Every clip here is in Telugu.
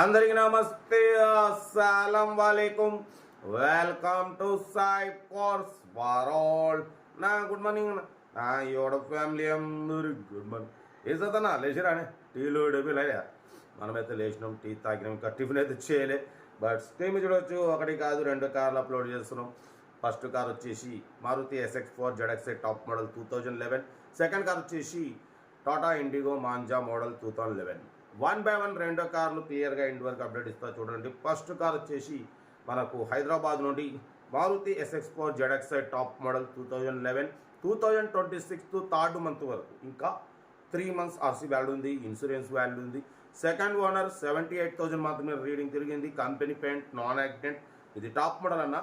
అందరికి నమస్తే. అస్సలం వాలేకుమ్ welcome to Sai force world. నా గుడ్ మార్నింగ్. నా యోడ ఫ్యామిలీ అందరు గుడ్ మార్నింగ్. ఏ చదనా లేచిరానే టీలు డబ్బులు అయ్యా మనమైతే లేచినాం టీ తాగినాం ఇంకా టిఫిన్ అయితే చేయలే. బట్ స్క్రీన్ చూడవచ్చు ఒకటి కాదు రెండు కార్లు అప్లోడ్ చేస్తున్నాం. ఫస్ట్ కార్ వచ్చేసి Maruti SX four ZXI top model two thousand eleven. Second car వచ్చేసి Tata Indigo Manza model two thousand eleven. One by one రెండో కార్లు క్లియర్గా ఇంటి వరకు అప్డేట్ ఇస్తా చూడండి. ఫస్ట్ కార్ వచ్చేసి మనకు హైదరాబాద్ నుండి Maruti SX four ZXI top model two thousand eleven two thousand twenty six third month వరకు. ఇంకా త్రీ మంత్స్ ఆర్సీ వ్యాల్యూ ఉంది ఇన్సూరెన్స్ వ్యాల్యూ ఉంది. Second owner seventy eight thousand మాత్రమే రీడింగ్ తిరిగింది. కంపెనీ పెయింట్ నాన్ యాక్సిడెంట్ ఇది టాప్ మోడల్ అన్న.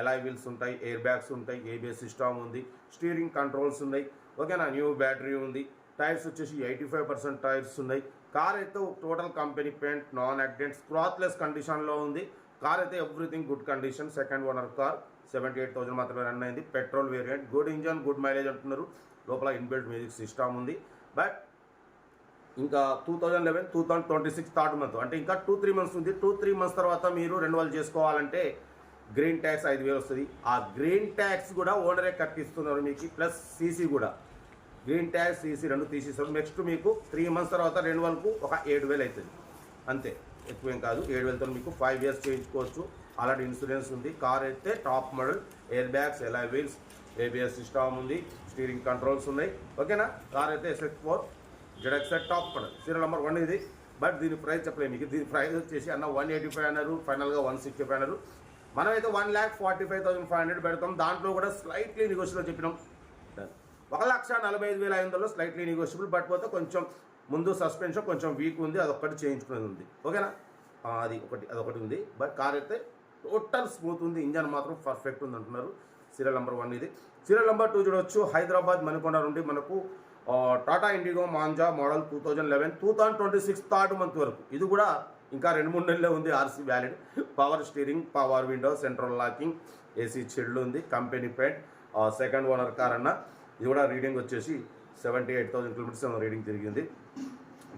ఎలాయ్ వీల్స్ ఉంటాయి ఎయిర్ బ్యాగ్స్ ఉంటాయి ఏబిఎస్ సిస్టమ్ ఉంది. స్టీరింగ్ కంట్రోల్స్ ఉన్నాయి. ఓకేనా? న్యూ బ్యాటరీ ఉంది. టైర్స్ వచ్చేసి ఎయిటీ ఫైవ్ పర్సెంట్ టైర్స్ ఉన్నాయి. కార్ అయితే total company paint non accidents క్లాత్లెస్ కండిషన్లో ఉంది. కార్ అయితే everything good condition second owner car seventy eight thousand మాత్రమే రన్ అయింది. Petrol variant good engine good mileage అంటున్నారు. లోపల ఇన్బిల్ట్ మ్యూజిక్ సిస్టమ్ ఉంది. బట్ ఇంకా two thousand eleven two thousand twenty six third month. అంటే ఇంకా టూ త్రీ మంత్స్ ఉంది. టూ త్రీ మంత్స్ తర్వాత మీరు రెన్యువల్ చేసుకోవాలంటే గ్రీన్ ట్యాక్స్ ఐదు వేలు వస్తుంది. ఆ గ్రీన్ ట్యాక్స్ కూడా ఓనరే కట్టిస్తున్నారు మీకు. ప్లస్ సీసీ కూడా. గ్రీన్ ట్యాక్స్ సీసీ రెండు తీసేస్తారు నెక్స్ట్ మీకు త్రీ మంత్స్ తర్వాత రెండు వన్కు ఒక ఏడు వేలు అవుతుంది అంతే. ఎక్కువేం కాదు. ఏడు వేలతో మీకు ఫైవ్ ఇయర్స్ చేయించుకోవచ్చు. అలాంటి ఇన్సూరెన్స్ ఉంది. కార్ అయితే top model air bags alloy wheels ABS system ఉంది. స్టీరింగ్ కంట్రోల్స్ ఉన్నాయి. ఓకేనా కార్ అయితే SX four ZXI top model serial number one ఇది. బట్ దీని ప్రైస్ చెప్పలేము మీకు. దీని ప్రైస్ వచ్చేసి అన్న వన్ ఎయిటీ ఫైవ్ అన్నారు. ఫైనల్గా వన్ సిక్స్టీ ఫైవ్ అన్నారు. మనమైతే one lakh forty five thousand five hundred పెడతాం. దాంట్లో కూడా స్లైట్లీ నెగోషియల్ చెప్పినాం. Done. ఒక లక్ష నలభై ఐదు వేల ఐదు వందలు స్లైట్లీ నెగోషియబుల్ బట్ పోతే కొంచెం ముందు సస్పెన్షన్ కొంచెం వీక్ ఉంది అది చేయించుకునేది ఉంది. ఓకేనా? అది ఒకటి అదొకటి ఉంది. బట్ కార్ అయితే టోటల్ స్మూత్ ఉంది. ఇంజన్ మాత్రం పర్ఫెక్ట్ ఉంది అంటున్నారు. సీరియల్ నెంబర్ వన్ ఇది. సీరియల్ నెంబర్ టూ చూడవచ్చు హైదరాబాద్ మణికొండ నుండి మనకు Tata Indigo Manza model two thousand eleven two thousand twenty six third month వరకు. ఇది కూడా ఇంకా రెండు మూడు నెలలే ఉంది RC valid power steering power window central locking AC చెడ్లు ఉంది company paint second owner car అన్న. ఇది కూడా రీడింగ్ వచ్చేసి seventy eight thousand kilometres reading తిరిగింది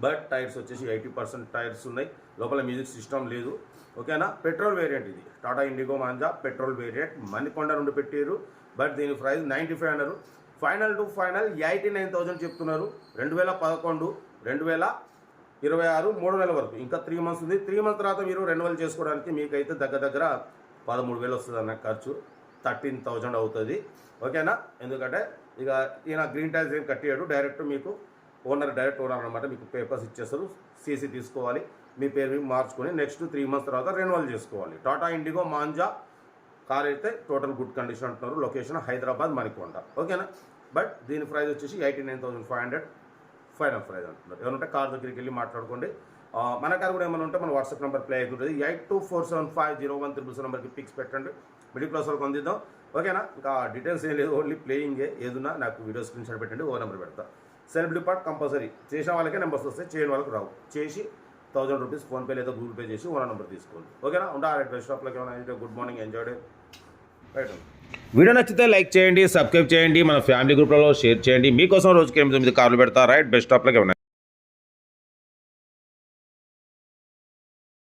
బట్ టైర్స్ వచ్చేసి ఎయిటీ పర్సెంట్ టైర్స్ ఉన్నాయి. లోపల మ్యూజిక్ సిస్టమ్ లేదు. ఓకేనా పెట్రోల్ వేరియంట్ ఇది. Tata Indigo Manza petrol variant Manikonda నుండి పెట్టారు బట్ దీని ప్రైస్ నైంటీ ఫైవ్ అన్నారు. Final to final eighty nine thousand చెప్తున్నారు. రెండు వేల పదకొండు రెండు వేల ఇరవై ఆరు మూడు నెలల వరకు. ఇంకా త్రీ మంత్స్ ఉంది. త్రీ మంత్స్ తర్వాత మీరు రెన్యువల్ చేసుకోవడానికి మీకైతే దగ్గర దగ్గర పదమూడు వేలు వస్తుంది అన్న ఖర్చు. థర్టీన్ థౌజండ్ అవుతుంది. ఓకేనా ఎందుకంటే ఇక ఈయన గ్రీన్ ట్యాక్స్ ఏం కట్టేయడు డైరెక్ట్ మీకు ఓనర్ డైరెక్ట్ ఓనర్ అనమాట మీకు పేపర్స్ ఇచ్చేస్తారు. సీసీ తీసుకోవాలి. మీ పేరు మార్చుకొని నెక్స్ట్ త్రీ మంత్స్ తర్వాత రెన్యువల్ చేసుకోవాలి. టాటా ఇండిగో మాంజా కార్ అయితే టోటల్ గుడ్ కండిషన్ అంటున్నారు. లొకేషన్ హైదరాబాద్ మణికొండ. ఓకేనా బట్ దీని ప్రైస్ వచ్చేసి eighty nine thousand five hundred final price అంటున్నారు ఏమంటే కార్ దగ్గరికి వెళ్ళి మాట్లాడుకోండి. మన కార్ కూడా ఏమైనా ఉంటే మన వాట్సాప్ నెంబర్ ప్లే అవుతుంది eight two four seven five zero one triple seven నెంబర్కి పిక్స్ పెట్టండి. మిడిల్ క్లాస్ వరకు అందిద్దాం. ఓకేనా? ఇంకా డీటెయిల్స్ ఏం లేదు ఓన్లీ ప్లేయింగే ఏదున్నా నాకు వీడియో స్క్రీన్ షాట్ పెట్టండి ఓ నెంబర్ పెడతా. సెల్ఫ్ డిపార్ట్ కంపల్సరీ చేసిన వాళ్ళకే నెంబర్స్ వస్తాయి చేయని వాళ్ళకి రావు. చేసి థౌసండ్ రూపీస్ ఫోన్పే లేదా గూగుల్ పే చేసి ఓనర్ నెంబర్ తీసుకోండి. ఓకేనా? ఉంటా బెస్ట్ షాప్లోకి ఏమైనా good morning enjoy day right video నచ్చితే లైక్ చేయండి సబ్స్క్రైబ్ చేయండి మన ఫ్యామిలీ గ్రూప్లలో షేర్ చేయండి. మీకోసం రోజుకి ఎనిమిది తొమ్మిది కార్లు పెడతా. రైట్ బెస్ట్ షాప్లోకి ఏమైనా